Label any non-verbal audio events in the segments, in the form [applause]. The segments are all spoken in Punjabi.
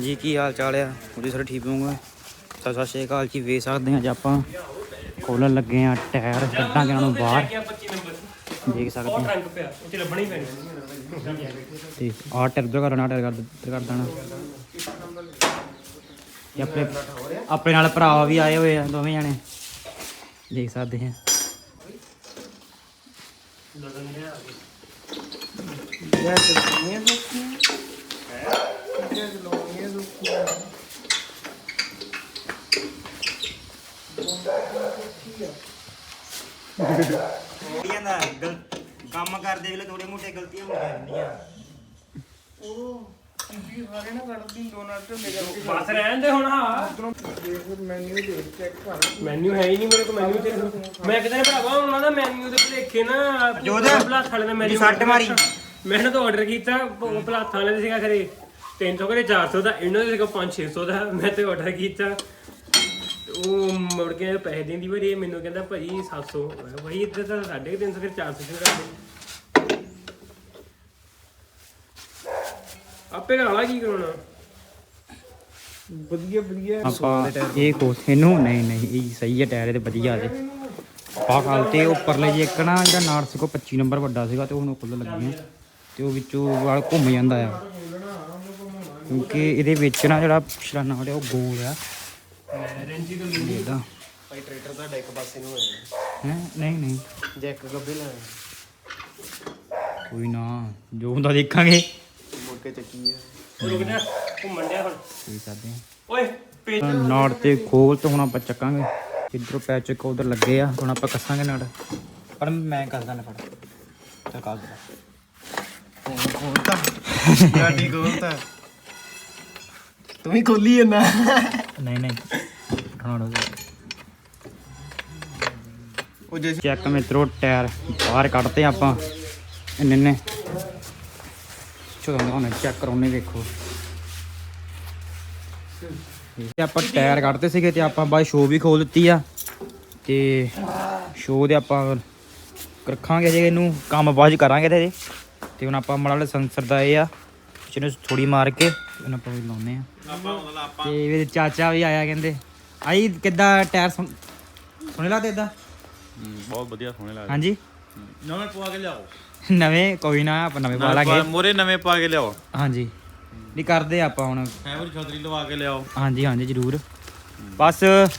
ਜੀ, ਕੀ ਹਾਲ ਚਾਲ ਆ? ਉਹਦੀ ਸਾਰੇ ਠੀਕ ਹੋਊਗਾ? ਤਾਂ ਸਤਿ ਸ਼੍ਰੀ ਅਕਾਲ ਜੀ, ਵੇਖ ਸਕਦੇ ਹਾਂ ਅੱਜ ਆਪਾਂ। ਖੋਲਣ ਲੱਗੇ ਆ ਟਾਇਰ ਕੱਢਾਂਗੇ ਇਹਨਾਂ ਨੂੰ ਬਾਹਰ। 25 ਦੇਖ ਸਕਦੇ ਹਾਂ। ਰੰਗ ਪਿਆ ਉੱਥੇ ਲੱਭਣਾ ਹੀ ਤੇ ਆਹ ਟਾਇਰ ਉਧਰ ਕਰਨਾ ਟਾਇਰ ਕਰ ਕਰ ਦੇਣਾ। ਤੇ ਆਪਣੇ ਆਪਣੇ ਨਾਲ ਭਰਾ ਵੀ ਆਏ ਹੋਏ ਆ, ਦੋਵੇਂ ਜਾਣੇ। ਦੇਖ ਸਕਦੇ ਹਾਂ। ਕੁੜੀਆਂ ਦਾ ਕੰਮ ਕਰਦੇ ਵੇਲੇ ਥੋੜੇ ਮੋਟੇ ਗਲਤੀਆਂ ਹੋ ਜਾਂਦੀਆਂ। ਬਸ ਰਹਿਣ ਦੇ ਹੁਣ ਹਾਂ। ਮੈਨੂ ਹੈ ਹੀ ਨਹੀਂ ਮੇਰੇ ਕੋਲ ਮੈਨੂ ਤੇ ਮੈਂ ਕਿਤੇ ਭਰਾਵਾ ਉਹਨਾਂ ਦਾ ਮੈਨੂ ਦੇ ਭਲੇਖੇ ਨਾ ਜੋਧ, ਭਲਾ ਥਾਲੇ ਦਾ ਮੈਨੂ ਸੱਟ ਮਾਰੀ। ਮੈਂ ਨਾ ਤਾਂ ਆਰਡਰ ਕੀਤਾ ਉਹ ਭਲਾ ਥਾਲੇ ਦੇ ਸੀਗਾ ਖਰੇ 300 ਕਰੇ 400 ਦਾ ਇਹਨਾਂ ਦੇ ਸੀਗਾ 5 600 ਦਾ ਮੈਂ ਤੇ ਆਰਡਰ ਕੀਤਾ। ਤੇ ਉਹ ਮੁੜ ਕੇ ਪੈਸੇ ਦਿੰਦੀ ਵਾਰੀ ਇਹ ਮੈਨੂੰ ਕਹਿੰਦਾ ਭਾਈ 700 ਮੈਂ ਕਿਹਾ ਭਾਈ ਇੱਧਰ ਤਾਂ 350 ਫਿਰ 400 ਚ ਕਰ ਦੇ ਆਪੇ ਗਾਲਾ ਕੀ ਕਰਾਉਣਾ? ਵਧੀਆ ਵਧੀਆ। ਆਪਾਂ ਇਹ ਕੋਸ ਇਹਨੂੰ ਨਹੀਂ ਨਹੀਂ ਇਹ ਸਹੀ ਹੈ ਟਾਇਰ ਇਹਦੇ ਵਧੀਆ ਜੇ ਆਪਾਂ ਖਾਲ ਤੇ ਉੱਪਰਲੇ ਜੇ ਇੱਕ ਨਾ ਜਿਹੜਾ ਨਾਰਸ ਕੋ 25 ਨੰਬਰ ਵੱਡਾ ਸੀਗਾ ਤੇ ਉਹਨੂੰ ਖੁੱਲ ਲੱਗੀ ਆ ਤੇ ਉਹ ਵਿੱਚੋਂ ਵਾਲ ਘੁੰਮ ਜਾਂਦਾ ਆ। ਕਿਉਂਕਿ ਇਹਦੇ ਵਿੱਚ ਨਾ ਜਿਹੜਾ ਪਿਛਲਾ ਨਾੜ ਉਹ ਗੋਲ ਆ। ਰੈਂਚੀ ਤੋਂ ਇਹਦਾ। ਭਾਈ ਟਰੈਕਟਰ ਤੁਹਾਡਾ ਇੱਕ ਪਾਸੇ ਨੂੰ ਹੋਇਆ। ਹੈ? ਨਹੀਂ ਨਹੀਂ। ਜੈਕ ਗੱਬੇ ਲੈਣਾ ਕੋਈ ਨਾ ਜੋ ਹੁੰਦਾ ਦੇਖਾਂਗੇ। ਮੁੜ ਕੇ ਚੱਕੀ ਆ। ਰੁਕ ਜਾ ਘੁੰਮਣ ਡਿਆ ਹੁਣ। ਕੀ ਕਰਦੇ ਆ ਓਏ ਪੇ ਨਾੜ ਤੇ ਖੋਲ ਤੇ ਹੁਣ ਆਪਾਂ ਚੱਕਾਂਗੇ। ਇਧਰੋਂ ਪੈਚ ਇੱਕ ਉਧਰ ਲੱਗੇ ਆ। ਹੁਣ ਆਪਾਂ ਕੱਸਾਂਗੇ ਨਾੜ। ਪਰ ਮੈਂ ਕੱਸਦਾ ਨਾ ਫੜ। ਚੱਲ ਕੱਸ ਦੇ। ਫੋਨ ਖੋਲਤਾ। [laughs] ਗਾਡੀ ਖੋਲਤਾ। ਤੂੰ ਵੀ ਖੋਲੀ ਜਾਂਦਾ ਨਹੀਂ ਨਹੀਂ ਉਠਾਉਣਾ ਉਹ ਜੇ ਚੈੱਕ ਮਿੱਤਰੋ ਟਾਇਰ ਬਾਹਰ ਕੱਢਤੇ ਆਪਾਂ ਇੰਨੇ ਨੇ ਚਲੋ ਹੁਣ ਚੈੱਕ ਕਰਾਉਣੇ ਵੇਖੋ ਤੇ ਆਪਾਂ ਟਾਇਰ ਕੱਢਤੇ ਸੀਗੇ ਤੇ ਆਪਾਂ ਬਾਅਦ ਸ਼ੋ ਵੀ ਖੋਲ ਦਿੱਤੀ ਆ ਤੇ ਸ਼ੋ ਦੇ ਆਪਾਂ ਰੱਖਾਂਗੇ ਜੇ ਇਹਨੂੰ ਕੰਮ ਬਾਅਦ ਕਰਾਂਗੇ ਤੇ ਤੇ ਹੁਣ ਆਪਾਂ ਮਾੜਾ ਸੈਂਸਰ ਦਾ ਇਹ ਆ ਜਿਹਨੂੰ ਥੋੜੀ ਮਾਰ ਕੇ ਇਹਨੂੰ ਆਪਾਂ ਵੀ ਲਾਉਨੇ ਆ ਤੇ ਇਹਦੇ ਚਾਚਾ ਵੀ ਆਇਆ ਕਹਿੰਦੇ ਆਈ ਕਿੱਦਾਂ ਟਾਇਰ ਸੁਣ- ਸੋਹਣੇ ਲੱਗਦੇ ਇਦਾਂ ਬਹੁਤ ਵਧੀਆ ਸੋਹਣੇ ਲੱਗਦੇ। ਹਾਂਜੀ? ਨਵੇਂ ਪਵਾ ਕੇ ਲਿਆਓ। ਨਵੇਂ ਕੋਈ ਨਾ ਆਪਾਂ ਨਵੇਂ ਪਾ ਲਾਂਗੇ। ਮੋਰੇ ਨਵੇਂ ਪਾ ਕੇ ਲਿਆਓ। ਹਾਂਜੀ। ਨਹੀਂ ਕਰਦੇ ਆਪਾਂ ਹੁਣ। ਹੈਵਰ ਛਤਰੀ ਲਵਾ ਕੇ ਲਿਆਓ। ਹਾਂਜੀ ਹਾਂਜੀ ਜ਼ਰੂਰ। ਬਸ ਅੱਜ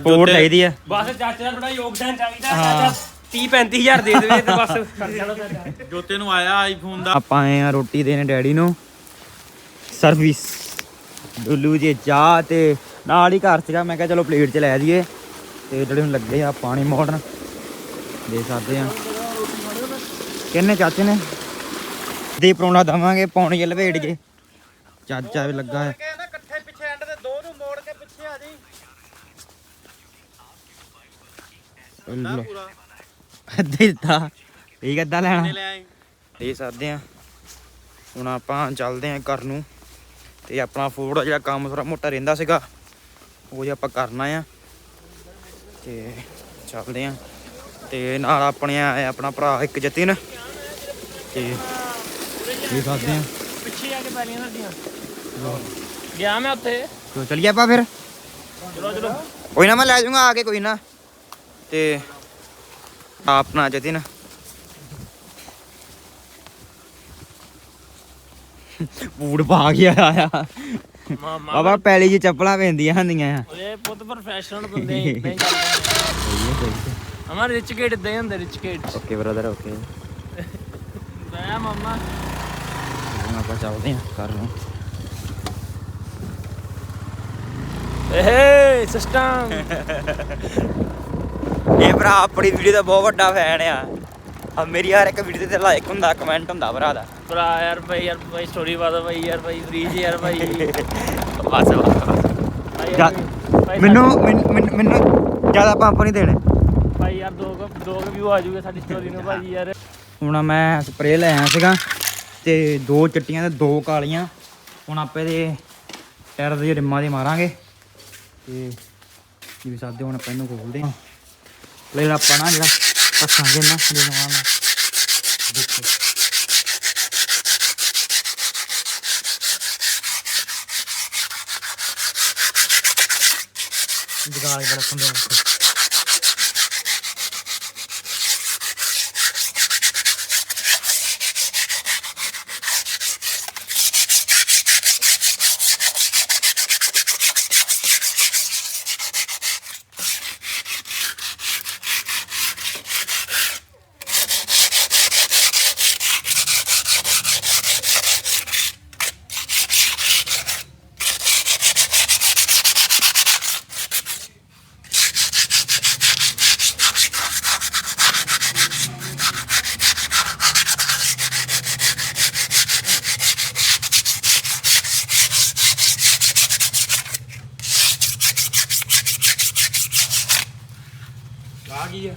ਸਪੋਰਟ ਉੱਤੇ- ਚਾਹੀਦੀ ਆ ਬਸ ਚਾਚੇ ਦਾ ਥੋੜਾ ਯੋਗਦਾਨ ਚਾਹੀਦਾ ਹਾਂ। ਚਾਚਾ। 30 35000 ਦੇ ਦੇਵੇ ਤੇ ਬਸ। ਕਰ ਜਾਣਾ ਤੁਹਾਡਾ ਜੋਤੇ ਨੂੰ ਆਇਆ ਆਈਫੋਨ ਦਾ। ਆਪਾਂ ਆਏ ਆ ਰੋਟੀ ਦੇਣੇ ਡੈਡੀ ਨੂੰ। ਸਰਵਿਸ। ਡੁੱਲੂ ਜੀ ਚਾਹ ਤੇ ਨਾਲ ਹੀ ਘਰ ਸੀਗਾ। ਮੈਂ ਕਿਹਾ ਚਲੋ ਪਲੇਟ 'ਚ ਲੈ ਦਈਏ ਤੇ ਜਿਹੜੇ ਹੁਣ ਲੱਗੇ ਆ ਪਾਣੀ ਮੋੜਨ ਦੇ ਸਕਦੇ ਆ ਕਿੰਨੇ ਚਾਚੇ ਨੇ? ਦੇ ਪਰੌਣਾ ਦਵਾਂਗੇ ਪੌਣੀ ਲਵੇਟ ਕੇ। ਚਾਚਾ ਵੀ ਲੱਗਾ ਹੈ ਕਹਿੰਦਾ ਇਕੱਠੇ ਪਿੱਛੇ ਐਂਡ ਤੇ ਦੋ ਨੂੰ ਮੋੜ ਕੇ ਪਿੱਛੇ ਆ ਜੀ। ਲੋ ਅੱਧੇ ਦਿੱਤਾ। ਠੀਕ ਅੱਧਾ ਲੈਣਾ। ਦੇ ਸਕਦੇ ਆ। ਹੁਣ ਆਪਾਂ ਚੱਲਦੇ ਆ ਘਰ ਨੂੰ। ਤੇ ਆਪਣਾ ਫੂਡ ਜਿਹੜਾ ਕੰਮ ਥੋੜਾ ਮੋਟਾ ਰਹਿੰਦਾ ਸੀਗਾ ਉਹ ਜੇ ਆਪਾਂ ਕਰਨਾ ਆ। ਤੇ ਚੱਲਦੇ ਆ। ਤੇ ਨਾਲ ਆਪਣੇ ਆ ਆਪਣਾ ਭਰਾ ਇੱਕ ਜਤਿਨ। ਤੇ ਇਹ ਕਰਦੇ ਆ। ਪਿੱਛੇ ਆ ਕੇ ਪੈਲੀਆਂ ਤੁਹਾਡੀਆਂ ਗਿਆ ਮੈਂ ਉੱਥੇ। ਚਲੋ ਚੱਲੀਏ ਆਪਾਂ ਫਿਰ? ਚਲੋ ਚਲੋ। ਕੋਈ ਨਾ ਮੈਂ ਲੈ ਜਾਊਂਗਾ ਆ ਕੇ ਕੋਈ ਨਾ। ਤੇ ਆਹ ਆਪਣਾ ਜਤਿਨ ਬੂਟ ਪਾ ਗਿਆ ਆ ਮਾਮਾ ਬਾਬਾ ਪੈਲੀ ਜੀ ਚੱਪਲਾਂ ਪੈਂਦੀਆਂ ਹੁੰਦੀਆਂ ਆ ਓਏ ਪੁੱਤ ਪ੍ਰੋਫੈਸ਼ਨਲ ਬੰਦੇ ਇਦਾਂ ਹੀ ਕਰਦੇ ਅਮਰ ਰਿਚ ਗੇਟ ਇਦਾਂ ਹੀ ਹੁੰਦੇ rich gate okay brother okay ਮੈਂ ਮਾਮਾ ਹੁਣ ਆਪਾਂ ਚੱਲਦੇ ਆ ਘਰ ਨੂੰ ਏ ਸਿਸਟਮ ਇਹ ਭਰਾ ਆਪਣੀ ਵੀਡੀਓ ਦਾ ਬਹੁਤ ਵੱਡਾ ਫੈਨ ਆ। ਆ ਮੇਰੀ ਯਾਰ ਇੱਕ ਵੀਡੀਓ ਤੇ ਲਾਈਕ ਹੁੰਦਾ ਕਮੈਂਟ ਹੁੰਦਾ ਭਰਾ ਦਾ। ਭਰਾ ਯਾਰ ਭਾਈ ਯਾਰ ਭਾਈ ਸਟੋਰੀ ਪਾ ਦੋ ਭਾਈ ਯਾਰ ਭਾਈ ਫ੍ਰੀ ਯਾਰ ਭਾਈ [laughs] ਬਸ ਬਸ ਭਾਈ ਮੈਨੂੰ ਮੈਨੂੰ- ਮੈਨੂੰ ਮੈਨੂੰ ਜ਼ਿਆਦਾ ਪੰਪ ਨਹੀਂ ਦੇਣੇ। ਭਾਈ ਯਾਰ ਦੋ ਕੁ ਦੋ ਵਿਊ ਆ ਜੂਗੇ ਸਾਡੀ ਸਟੋਰੀ ਨੂੰ ਭਾਈ ਯਾਰ। ਹੁਣ ਮੈਂ ਸਪਰੇਅ ਲੈ ਆਇਆ ਸੀਗਾ ਤੇ ਦੋ ਚਿੱਟੀਆਂ ਤੇ ਦੋ ਕਾਲੀਆਂ। ਹੁਣ ਆਪੇ ਦੇ ਟਾਇਰ ਦੇ ਰਿਮਾਂ ਦੇ ਮਾਰਾਂਗੇ। ਤੇ ਜਿਵੇਂ ਸਾਦੇ ਹੁਣ ਆਪਾਂ ਇਹਨੂੰ ਖੋਲਦੇ ਹਾਂ। Lei aja panna, la mas anche una fila gitu. Juga lagi pada. ਆ ਕੀ ਆ?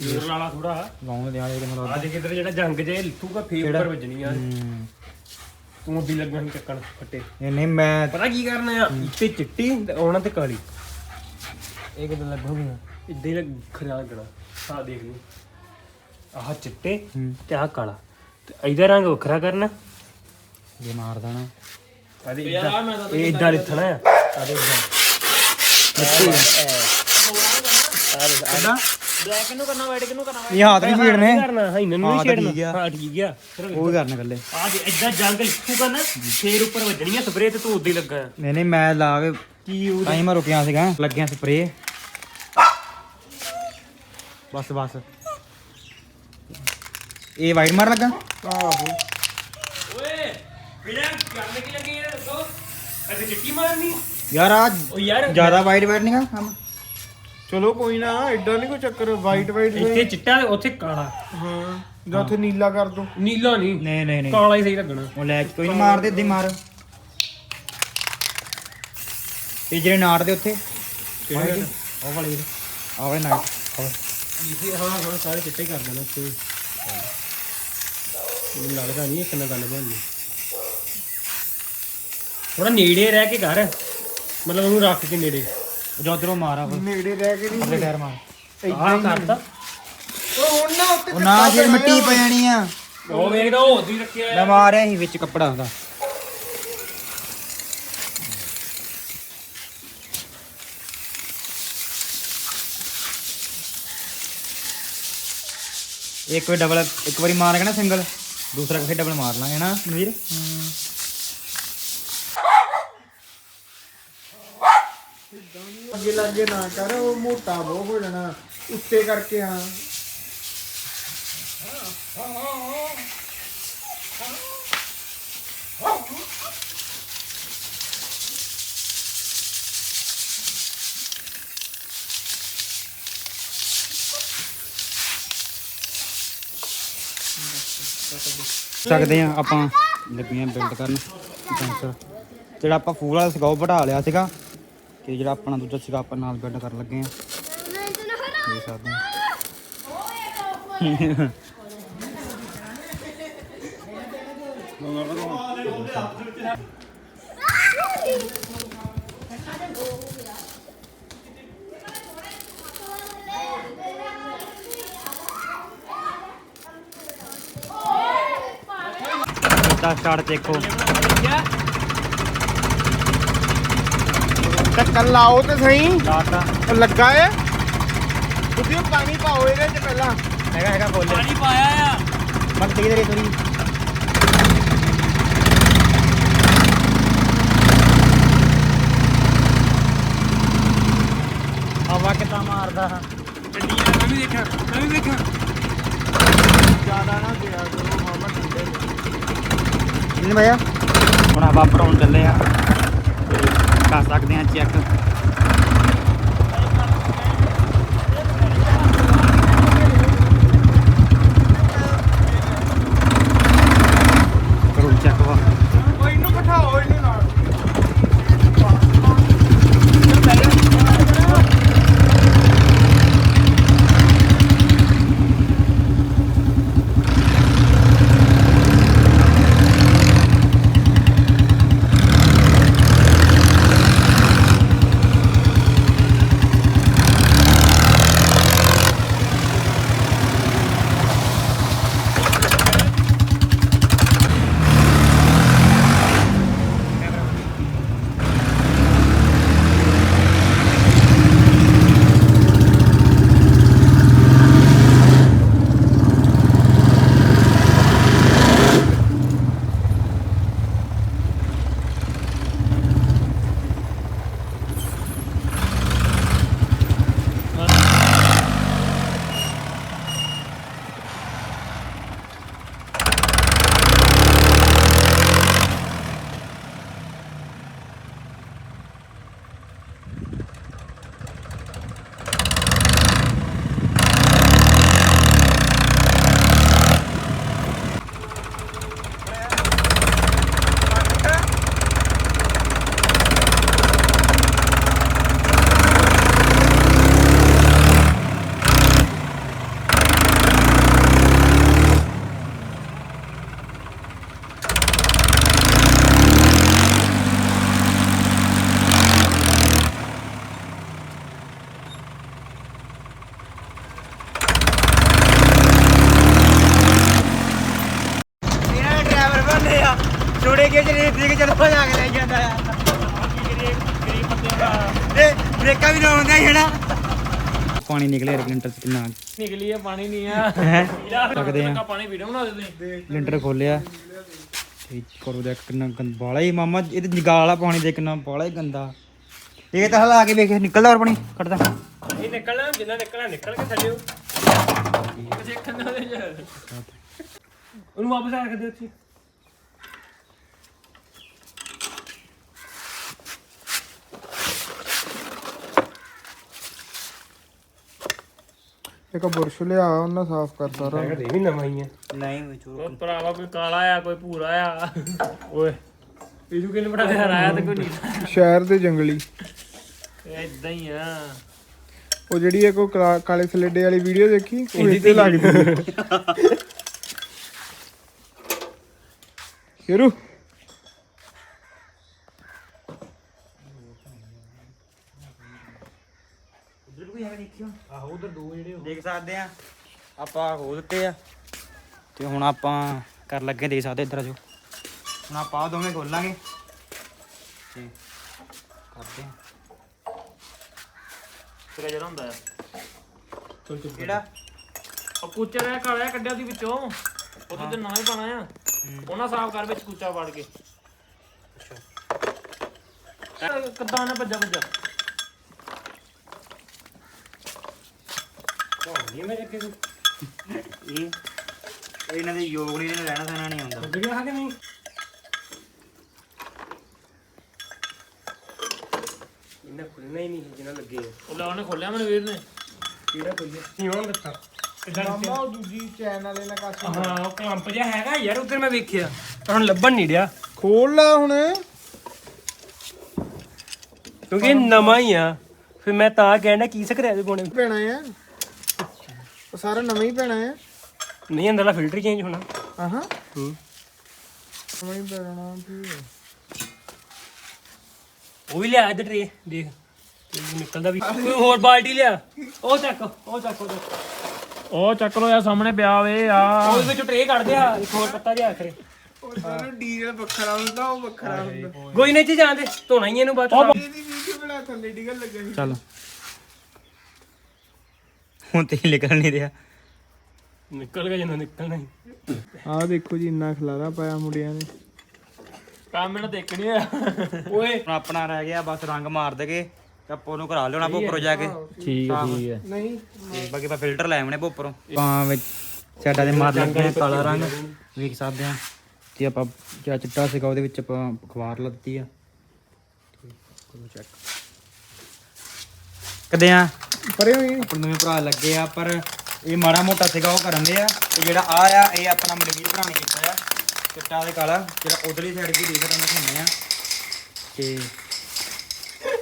ਨੂਰ ਵਾਲਾ ਥੋੜਾ ਗਾਉਂ ਦੇ ਆ ਜਿਹੜੇ ਮੈਨੂੰ ਆ ਦੇ ਕਿਧਰ ਜਿਹੜਾ ਜੰਗ ਜੇ ਲਿੱਥੂਗਾ ਫੇਰ ਉੱਪਰ ਵੱਜਣੀ ਆ। ਹੂੰ। ਤੂੰ ਅੱਡੀ ਲੱਗਣਾ ਸੀ ਚੱਕਣ ਫੱਟੇ। ਇਹ ਨਹੀਂ ਮੈਂ ਪਤਾ ਕੀ ਕਰਨਾ ਆ? ਇੱਥੇ ਚਿੱਟੀ ਤੇ ਉਹਨਾਂ ਤੇ ਕਾਲੀ। ਇਹ ਕਿਦਾਂ ਲੱਗੂਗੀ? ਇੱਦਾਂ ਹੀ ਲੱਗ ਖਰਿਆ ਲੱਗਣਾ। ਆ ਦੇਖ ਲਈ ਆਹ ਚਿੱਟੇ ਹੂੰ। ਤੇ ਆਹ ਕਾਲਾ। ਤੇ ਇਹਦਾ ਰੰਗ ਵੱਖਰਾ ਕਰਨਾ। ਜੇ ਮਾਰ ਦੇਣਾ। ਆਦੇ ਇਦਾਂ। ਇਹ ਇਦਾਂ ਲਿਖਣਾ ਆ। ਆਦੇ ਇਦਾਂ ਕਿਦਾਂ? ਬਲੈਕ ਨੂੰ ਕਰਨਾ ਵਾਈਟ ਕਿਨੂੰ ਕਰਨਾ? ਇਹ ਹੱਥ ਨਹੀਂ ਛੇੜਨੇ ਕਰਨਾ ਹਾਂ ਇਹਨਾਂ ਨੂੰ ਹਾਂ, ਨਹੀਂ ਤਾਂ ਠੀਕ ਛੇੜਨਾ ਆ। ਹਾਂ ਠੀਕ ਆ। ਉਹ ਵੀ ਕਰਨੇ ਕੱਲੇ ਆ ਜੇ ਇਦਾਂ ਜੰਗ ਲਿਖੂਗਾ ਨਾ ਫੇਰ ਉੱਪਰ ਵੱਜਣੀ ਆ ਸਪਰੇਅ ਤੇ ਤੂੰ ਉਦਾਂ ਹੀ ਲੱਗਾ। ਆ। ਨਹੀਂ ਨਹੀਂ ਮੈਂ ਲਾ ਕੇ ਕੀ ਉਹ ਤਾਂ ਹੀ ਮੈਂ ਰੁਕਿਆ ਸੀਗਾ ਲੱਗਿਆ ਸਪਰੇ ਬਸ ਬਸ। ਇਹ ਵਾਈਟ ਮਾਰ ਲੱਗਾ? ਆਹੋ। ਓਏ ਵੀਰਾਂ ਕਰਨ ਕੀ ਲੱਗੀ? ਯਾਰ ਦੱਸੋ। ਅਜੇ ਚਿੱਟੀ ਮਾਰਨੀ? ਯਾਰ ਆ ਓ ਯਾਰ ਜ਼ਿਆਦਾ ਵਾਈਟ ਵਾਈਟ ਨਹੀਂਗਾ ਕੰਮ ਚਲੋ ਕੋਈ ਨਾ ਐਡਾ ਨਹੀਂ ਕੋਈ ਚੱਕਰ ਵਾਈਟ ਵਾਈਟ ਇੱਥੇ ਚਿੱਟਾ ਤੇ ਉੱਥੇ ਕਾਲਾ। ਹਾਂ ਜਾਂ ਉੱਥੇ ਨੀਲਾ ਕਰ ਦੋ। ਨੀਲਾ ਨਹੀਂ ਨਹੀਂ ਨਹੀਂ ਨਹੀਂ। ਕਾਲਾ ਹੀ ਸਹੀ ਲੱਗਣਾ। ਉਹ ਲੈ ਕੇ ਕੋਈ ਨਹੀਂ ਮਾਰ ਦੇ ਇੱਦਾਂ ਹੀ ਮਾਰ। ਇਹ ਜਿਹੜੇ ਨਾੜ ਦੇ ਉੱਥੇ। ਉਹ ਵਾਲੇ ਆ ਵਾਲੇ ਨਾੜ। ਇਹ ਹਾਂ ਹਾਂ ਸਾਰੇ ਚਿੱਟੇ ਕਰ ਦੇਣਾ ਉੱਥੇ। ਮੈਨੂੰ ਲੱਗਦਾ ਨਹੀਂ ਇੱਕ ਨਾ ਗੱਲ ਬਣਨੀ। ਥੋੜਾ ਨੇੜੇ ਰਹਿ ਕੇ ਕਰ। ਮਤਲਬ ਉਹਨੂੰ ਰੱਖ ਕੇ ਨੇੜੇ। ਜੋਦਰੋਂ ਮਾਰਾ ਉਹ ਨੇੜੇ ਰਹਿ ਕੇ ਨਹੀਂ ਟਾਇਰ ਮਾਰ। ਆਹ ਕਰਤਾ। ਉਹ ਹੁਣ ਨਾ ਉੱਤੇ ਉਹ ਨਾ ਜੇ ਮਿੱਟੀ ਪੈ ਜਾਣੀ ਆ। ਉਹ ਵੇਖਦਾ ਉਹ ਉਦੀ ਰੱਖਿਆ ਮੈਂ ਮਾਰਿਆ ਸੀ ਵਿੱਚ ਕੱਪੜਾ ਉਹਦਾ। ਇੱਕ ਵਾਰ ਡਬਲ ਇੱਕ ਵਾਰੀ ਮਾਰ ਕੇ ਨਾ ਸਿੰਗਲ ਦੂਸਰਾ ਫਿਰ ਡਬਲ ਮਾਰ ਲਾਂਗੇ ਨਾ। ਮਨਵੀਰ ਅੱਗੇ ਲੱਗੇ ਨਾ ਕਰ, ਉਹ ਮੋਟਾ ਬਹੁਤ ਹੋ ਜਾਣਾ, ਉੱਤੇ ਕਰਕੇ ਹਾਂ। ਸਕਦੇ ਆ ਆਪਾਂ ਲੱਗੀਆਂ ਬਿਲਡ ਕਰਨ। ਜਿਹੜਾ ਆਪਾਂ ਫੂਲ ਵਾਲਾ ਸੀਗਾ, ਉਹ ਵਧਾ ਲਿਆ ਸੀਗਾ। ਤੇ ਜਿਹੜਾ ਆਪਣਾ ਦੂਜਾ ਸੀਗਾ ਆਪਾਂ ਨਾਲ ਬਿਲਡ ਕਰਨ ਲੱਗੇ ਆ ਦੇਖ ਸਕਦੇ ਆ ਤਾਂ ਸਟਾਰਟ ਦੇਖੋ। ਟੱਕਰ ਲਾਓ ਤੇ ਸਹੀ। ਸਟਾਰਟ ਉਹ ਲੱਗਾ ਏ। ਤੁਸੀਂ ਉਹ ਪਾਣੀ ਪਾਓ ਇਹਦੇ ਚ ਪਹਿਲਾਂ। ਹੈਗਾ ਹੈਗਾ ਬੋਲੇ। ਪਾਣੀ ਪਾਇਆ ਆ। ਬਸ ਦੇ ਦੇ ਥੋੜੀ ਹਵਾ ਕਿਤਾ ਮਾਰਦਾ ਚੰਡੀਆਂ ਮੈਂ ਵੀ ਦੇਖਾਂ ਮੈਂ ਵੀ ਦੇਖਾਂ ਜ਼ਿਆਦਾ ਨਾ ਦਿਆ ਕਰੋ ਮਾਮਾ ਠੰਡੇ ਨਹੀਂ ਭਈਆ ਹੁਣ ਹਵਾ ਭਰਾਉਣ ਚੱਲੇ ਆ। ਕਰ ਸਕਦੇ ਆ ਚੈੱਕ ਵੀ ਕਿ ਜਦੋਂ ਜਾ ਕੇ ਲੈ ਜਾਂਦਾ ਬ੍ਰੇਕਾਂ ਵੀ ਲਾਉਂਦਾ ਹੀ ਹੈਣਾ ਪਾਣੀ ਨਿਕਲੇ ਰੈਗੂਲੇਟਰ ਕਿੰਨਾ। ਨਿਕਲੀ ਆ ਪਾਣੀ ਨਹੀਂ ਆ। ਸਕਦੇ ਆ। ਪਾਣੀ ਵੀਡੀਓ ਬਣਾ ਦੇ ਲਿੰਟਰ ਖੋਲਿਆ। ਕਰੋ ਦੇ ਕਿੰਨਾ ਗੰਦ ਬਾਲਾ ਹੀ ਮਾਮਾ ਇਹ ਤੇ ਜਗਾ ਵਾਲਾ ਪਾਣੀ ਦੇ ਕਿੰਨਾ ਬਾਲਾ ਹੀ ਗੰਦਾ। ਇਹ ਤਾਂ ਹਲਾ ਕੇ ਵੇਖ ਨਿਕਲਦਾ ਪਾਣੀ ਕੱਢਦਾ ਇਹ ਨਿਕਲਣਾ ਜਿੰਨਾ ਨਿਕਲਣਾ ਨਿਕਲ ਕੇ ਥੱਲੇ ਦੇਖਣ ਦੇ ਉਹਨੂੰ ਵਾਪਸ ਰੱਖ ਦੇ ਉੱਥੇ ਇੱਕ ਬੁਰਸ਼ ਲਿਆ ਉਹਨਾਂ ਸਾਫ਼ ਕਰ ਸਾਰਾ। ਇਹ ਵੀ ਨਵਾਂ ਹੀ ਆ। ਨਹੀਂ ਵਿੱਚ ਉਹ ਭਰਾਵਾ ਕੋਈ ਕਾਲਾ ਆ ਕੋਈ ਭੂਰਾ ਆ। ਓਏ। ਇਹਨੂੰ ਕਿਹਨੇ ਬੜਾ ਯਾਰ ਆਇਆ ਤੇ ਕੋਈ ਨਹੀਂ। ਸ਼ਹਿਰ ਦੇ ਜੰਗਲੀ। ਇਦਾਂ ਹੀ ਆ। ਉਹ ਜਿਹੜੀ ਇੱਕ ਉਹ ਕਲਾ- ਕਾਲੇ ਸਲੇਡੇ ਵਾਲੀ ਵੀਡੀਓ ਦੇਖੀ ਉਹ ਇੱਥੇ ਲੱਗਦੀ। ਸ਼ੁਰੂ ਉਧਰ ਕੋਈ ਹੈ ਦੇਖਿਓ ਆਹੋ ਉਧਰ ਦੋ ਜਿਹੜੇ ਦੇਖ ਸਕਦੇ ਆ। ਆਪਾਂ ਹੋ ਦਿੱਤੇ ਆ। ਤੇ ਹੁਣ ਆਪਾਂ ਕਰ ਲੱਗੇ ਦੇਖ ਸਕਦੇ ਇੱਧਰ ਜੋ ਹੁਣ ਆਪਾਂ ਆਹ ਦੋਵੇਂ ਖੋਲਾਂਗੇ। ਤੇ ਕਰਦੇ ਆ। ਤੇਰਾ ਜਿਹੜਾ ਹੁੰਦਾ ਆ। ਚਲ ਚਲ ਕਿਹੜਾ? ਉਹ ਕੁਚਰ ਹੈ ਕਾਲਾ ਜਿਹਾ ਕੱਢਿਆ ਦੀ ਵਿੱਚੋਂ। ਉਹਦੇ ਤੇ ਨਾ ਹੀ ਪਾਣਾ ਆ। ਉਹਨਾਂ ਸਾਫ਼ ਕਰ ਵਿੱਚ ਕੁਚਾ ਵੜ ਕੇ। ਅੱਛਾ। ਕਿੱਦਾਂ ਨਾ ਭੱਜਾ ਭੱਜਾ। ਇਹ ਮੇਰੇ ਅੱਗੇ ਕੋਈ। ਇਹ ਇਹ ਇਹਨਾਂ ਦੇ ਯੋਗ ਨਹੀਂ ਇਹਨਾਂ ਰਹਿਣਾ ਸਹਿਣਾ ਨਹੀਂ ਆਉਂਦਾ ਵੀਡੀਓ ਹੈ ਕਿ ਨਹੀਂ? ਇਹਨਾਂ ਖੁੱਲਣਾ ਹੀ ਨਹੀਂ ਜਿੰਨਾ ਲੱਗੇ ਉਹ ਲਾ ਉਹਨੇ ਖੋਲਿਆ ਮੈਨੂੰ ਵੀਰ ਨੇ। ਕਿਹੜਾ ਖੋਲਿਆ ਸੀਵਣ ਦਿੱਤਾ। ਕਿੱਦਾਂ ਮਾਮਾ ਉਹ ਦੂਜੀ ਚੈਨ ਵਾਲੇ ਨਾਲ ਕਾਸੀ ਹਾਂ ਉਹ ਕਲੰਪ ਜਿਹਾ ਹੈਗਾ ਯਾਰ ਉਧਰ ਮੈਂ ਵੇਖਿਆ। ਪਰ ਹੁਣ ਲੱਭਣ ਨਹੀਂ ਡਿਆ। ਖੋਲ ਲਾ ਹੁਣ। ਕਿਉਂਕਿ ਇਹ ਨਵਾਂ ਹੀ ਆ। ਫਿਰ ਮੈਂ ਤਾਂ ਕਹਿਣਾ ਕੀ ਸਕਰਿਆ ਦੇ ਪਾਉਣੇ ਪੈਣਾ ਆ? ਸਾਰਾ ਨਵਾਂ ਹੀ ਪੈਣਾ ਆ ਨਹੀਂ ਅੰਦਰਲਾ ਫਿਲਟਰ ਚੇਂਜ ਹੋਣਾ। ਆਹਾਂ। ਹੂੰ। ਨਵਾਂ ਹੀ ਪੈਣਾ ਫਿਰ ਉਹ ਵੀ ਲਿਆ ਇੱਧਰ ਟਰੇ ਦੇਖ। ਇਹ ਨਿਕਲਦਾ ਵੀ। ਕੋਈ ਹੋਰ ਬਾਲਟੀ ਲਿਆ। ਉਹ ਚੱਕ ਉਹ ਚੱਕ ਉਹ ਚੱਕ। ਉਹ ਚੱਕ ਲੋ ਯਾਰ ਸਾਹਮਣੇ ਪਿਆ ਵੇ ਆ। ਉਹਦੇ ਵਿੱਚੋਂ ਟਰੇ ਕੱਢ ਦਿਆ ਇੱਕ ਹੋਰ ਪੱਤਾ ਜਿਹਾ ਆਖਰੇ। ਉਹ ਸਾਰਾ ਡੀਜ਼ਲ ਵੱਖਰਾ ਹੁੰਦਾ ਉਹ ਵੱਖਰਾ ਹੁੰਦਾ। ਕੋਈ ਨਹੀਂ ਚ ਜਾਂਦੇ ਧੋਣਾ ਹੀ ਇਹਨੂੰ ਬਾਅਦ ਚ। ਇਹਦੀ ਵੀਡੀਓ ਬਣਾ ਥੱਲੇ ਡਿਗਣ ਲੱਗਾ ਸੀ। ਚੱਲ। ਹੁਣ ਤੇ ਨਿਕਲ ਨਹੀਂ ਰਿਹਾ। ਨਿਕਲ ਗਿਆ ਜਦੋਂ ਨਿਕਲਣਾ ਹੀ। ਆਹ ਦੇਖੋ ਜੀ ਇੰਨਾ ਖਲਾਰਾ ਪਾਇਆ ਮੁੰਡਿਆਂ ਨੇ। ਕੰਮ ਇਹਨਾਂ ਦੇਖਣੀ ਆ ਓਏ। ਹੁਣ ਆਪਣਾ ਰਹਿ ਗਿਆ ਬਸ ਰੰਗ ਮਾਰ ਦੇਗੇ ਤੇ ਉਹਨੂੰ ਕਰਾ ਆਪਾਂ ਉੱਪਰੋਂ ਜਾ ਕੇ। ਠੀਕ ਹੈ ਠੀਕ ਹੈ ਨਹੀਂ। ਤੇ ਬਾਕੀ ਆਪਾਂ ਫਿਲਟਰ ਲੈ ਆਉਣੇ ਉੱਪਰੋਂ ਆਪਾਂ ਵਿੱਚ ਸਾਡਾ ਦੇ ਮਾਰ ਲੱਗੇ ਆ ਕਾਲਾ ਰੰਗ। ਵੇਖ ਸਕਦੇ ਆ। ਤੇ ਆਪਾਂ ਜਿਹੜਾ ਚਿੱਟਾ ਸੀਗਾ ਉਹਦੇ ਵਿੱਚ ਆਪਾਂ ਅਖਬਾਰ ਲੱਤੀ ਆ। ਕਰੋ ਚੈੱਕ ਕਦੇ ਆ। ਪਰੇ ਹੋਈ ਆਪਣੇ ਨਵੇਂ ਭਰਾ ਲੱਗੇ ਆ, ਪਰ ਇਹ ਮਾੜਾ ਮੋਟਾ ਸੀਗਾ, ਉਹ ਕਰਨ ਦੇ ਆ। ਤੇ ਜਿਹੜਾ ਆ ਆ, ਇਹ ਆਪਣਾ ਮਨਵੀਰ ਭਰਾ ਨੇ ਕੀਤਾ ਆ। ਚਿੱਟਾ ਤੇ ਕਾਲਾ, ਜਿਹੜਾ ਉਧਰਲੀ ਸਾਈਡ ਦੀ ਦੇਖ ਤੁਹਾਨੂੰ ਦਿਖਾਉਂਦੇ ਆ। ਤੇ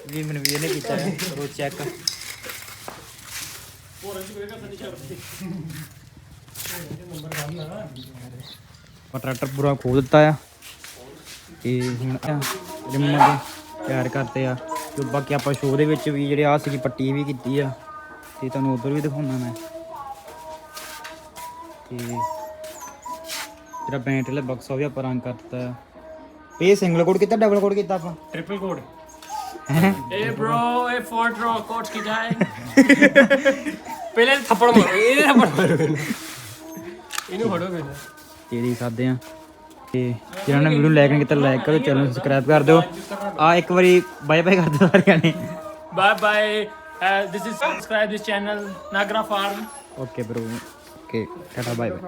ਵੀ ਮਨਵੀਰ ਨੇ ਕੀਤਾ ਹੈ ਕਰੋ ਚੈੱਕ ਆਪਾਂ ਟਰੈਕਟਰ ਪੂਰਾ ਖੋਲ ਦਿੱਤਾ ਆ। ਤੇ ਹੁਣ ਰਿਮਨ ਦੇ ਤਿਆਰ ਕਰਤੇ ਆ। ਤੇ ਬਾਕੀ ਆਪਾਂ ਸ਼ੋਅ ਦੇ ਵਿੱਚ ਵੀ ਜਿਹੜੇ ਆ ਸੀਗੀ ਪੱਟੀ ਵੀ ਕੀਤੀ ਆ ਤੇ ਤੁਹਾਨੂੰ ਉਧਰ ਵੀ ਦਿਖਾਉਣਾ ਮੈਂ ਤੇ ਜਿਹੜਾ ਬੈਂਟ ਵਾਲਾ ਬਕਸਾ ਵੀ ਆਪਾਂ ਰੰਗ ਕਰ ਦਿੱਤਾ ਆ ਇਹ ਸਿੰਗਲ ਕੋਡ ਕੀਤਾ ਡਬਲ ਕੋਡ ਕੀਤਾ ਆਪਾਂ ट्रिपल कोड ਹੈਂ? ए ब्रो ए फोर्ट रो कोच की जाए पहले थप्पड़ मारो ये थप्पड़ मारो ਇਹਨੂੰ ਫੜੋ ਪਹਿਲਾਂ ਤੇ ਦੇਖ ਸਕਦੇ ਆ ਤੇ ਜਿਹਨਾਂ ਨੇ ਵੀਡੀਓ ਲਾਈਕ ਨਹੀਂ ਕੀਤਾ ਲਾਈਕ ਕਰੋ ਚੈਨਲ ਨੂੰ ਸਬਸਕ੍ਰਾਈਬ ਕਰ ਦਿਓ। ਆ ਇੱਕ ਵਾਰੀ ਬਾਏ ਬਾਏ ਕਰ ਦਿਓ ਸਾਰਿਆਂ ਨੇ। Bye bye this is subscribe this channel Nagra farm okay bro okay Tata bye bye.